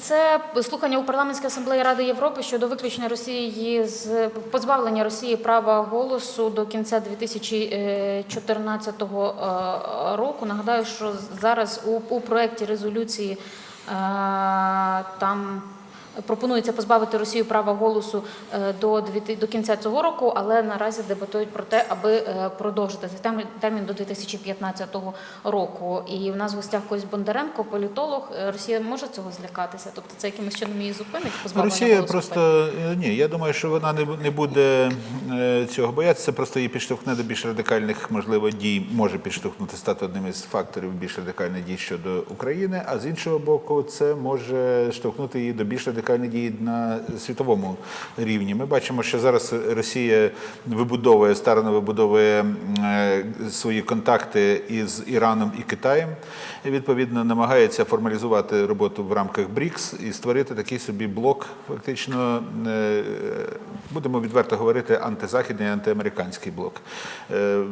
Це слухання у парламентській асамблеї Ради Європи щодо виключення Росії з позбавлення Росії права голосу до кінця 2014 е, року. Нагадаю, що зараз у, у проєкті резолюції е, там. Пропонується позбавити Росію права голосу е, до до кінця цього року, але наразі дебатують про те, аби е, продовжити цей термін- до 2015 року. І в нас в гостях Кость Бондаренко, політолог. Е, Росія може цього злякатися? Тобто це якимось чином її зупинить? позбавлення Росія голосу? просто ні. Я думаю, що вона не не буде цього боятися. Просто її підштовхне до більш радикальних, можливо, дій, може підштовхнути стати одним із факторів більш радикальних дій щодо України. А з іншого боку, це може штовхнути її до більш радикальних дій на світовому рівні. Ми бачимо, що зараз Росія вибудовує старано вибудовує е, свої контакти із Іраном і Китаєм. І, відповідно, намагається формалізувати роботу в рамках БРІКС і створити такий собі блок, фактично, е, будемо відверто говорити, антизахідний, антиамериканський блок. Е,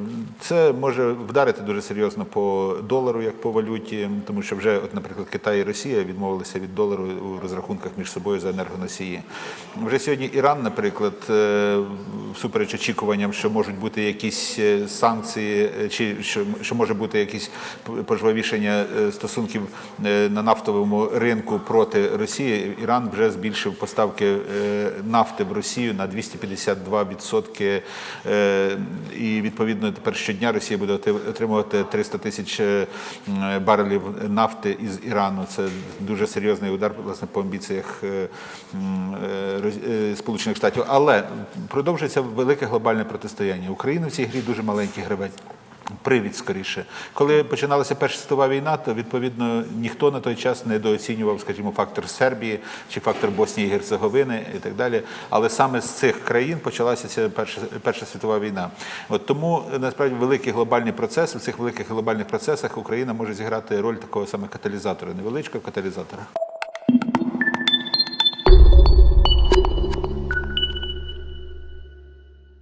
Це може вдарити дуже серйозно по долару, як по валюті, тому що вже, от, наприклад, Китай і Росія відмовилися від долару у розрахунках між собою за енергоносії. Вже сьогодні Іран, наприклад, е, всупереч очікуванням, що можуть бути якісь е, санкції, е, чи що, що може бути якісь пожвавішення стосунків на нафтовому ринку проти Росії, Іран вже збільшив поставки нафти в Росію на 252%. е, І відповідно тепер щодня Росія буде отримувати 300 тисяч барелів нафти із Ірану. Це дуже серйозний удар власне по амбіціях Сполучених Штатів. Але продовжується велике глобальне протистояння. Україна в цій грі дуже маленький гравець. Привід скоріше, коли починалася Перша світова війна, то відповідно ніхто на той час не недооцінював, скажімо, фактор Сербії чи фактор Боснії і Герцеговини і так далі. Але саме з цих країн почалася ця перша, перша світова війна. От тому насправді великий глобальний процес. У цих великих глобальних процесах Україна може зіграти роль такого саме каталізатора, невеличкого каталізатора.